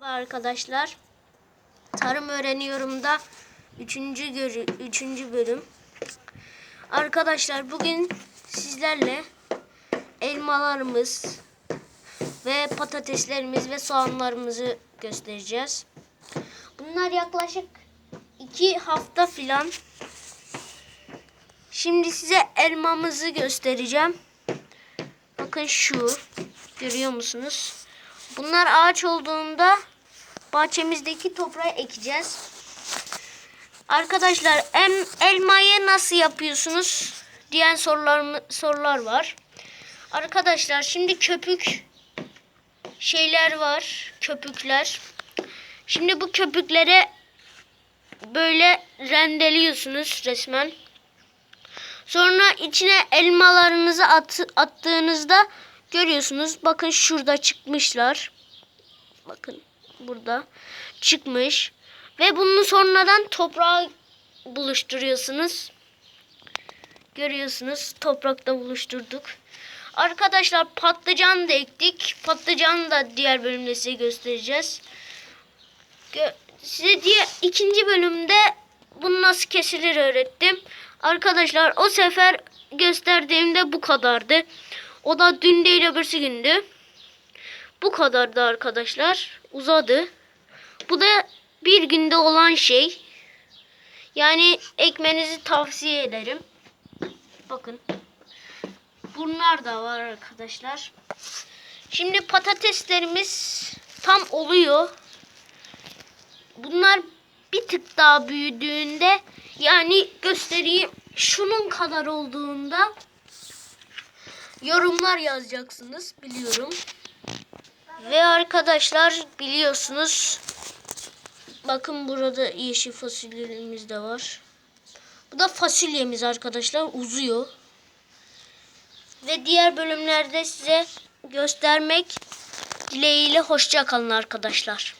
Merhaba arkadaşlar. Tarım öğreniyorum da 3. görü 3. bölüm. Arkadaşlar bugün sizlerle elmalarımız ve patateslerimiz ve soğanlarımızı göstereceğiz. Bunlar yaklaşık 2 hafta filan. Şimdi size elmamızı göstereceğim. Bakın şu. Görüyor musunuz? Bunlar ağaç olduğunda bahçemizdeki toprağa ekeceğiz. Arkadaşlar em, elmayı nasıl yapıyorsunuz diyen sorular sorular var. Arkadaşlar şimdi köpük şeyler var, köpükler. Şimdi bu köpüklere böyle rendeliyorsunuz resmen. Sonra içine elmalarınızı at, attığınızda görüyorsunuz. Bakın şurada çıkmışlar. Bakın burada çıkmış. Ve bunu sonradan toprağa buluşturuyorsunuz. Görüyorsunuz toprakta buluşturduk. Arkadaşlar patlıcan da ektik. Patlıcanı da diğer bölümde size göstereceğiz. Gö- size diye ikinci bölümde bunu nasıl kesilir öğrettim. Arkadaşlar o sefer gösterdiğimde bu kadardı. O da dün değil öbürsü gündü. Bu kadardı arkadaşlar. Uzadı. Bu da bir günde olan şey. Yani ekmenizi tavsiye ederim. Bakın. Bunlar da var arkadaşlar. Şimdi patateslerimiz tam oluyor. Bunlar bir tık daha büyüdüğünde yani göstereyim şunun kadar olduğunda yorumlar yazacaksınız biliyorum. Ve arkadaşlar biliyorsunuz bakın burada yeşil fasulyemiz de var. Bu da fasulyemiz arkadaşlar uzuyor. Ve diğer bölümlerde size göstermek dileğiyle hoşça kalın arkadaşlar.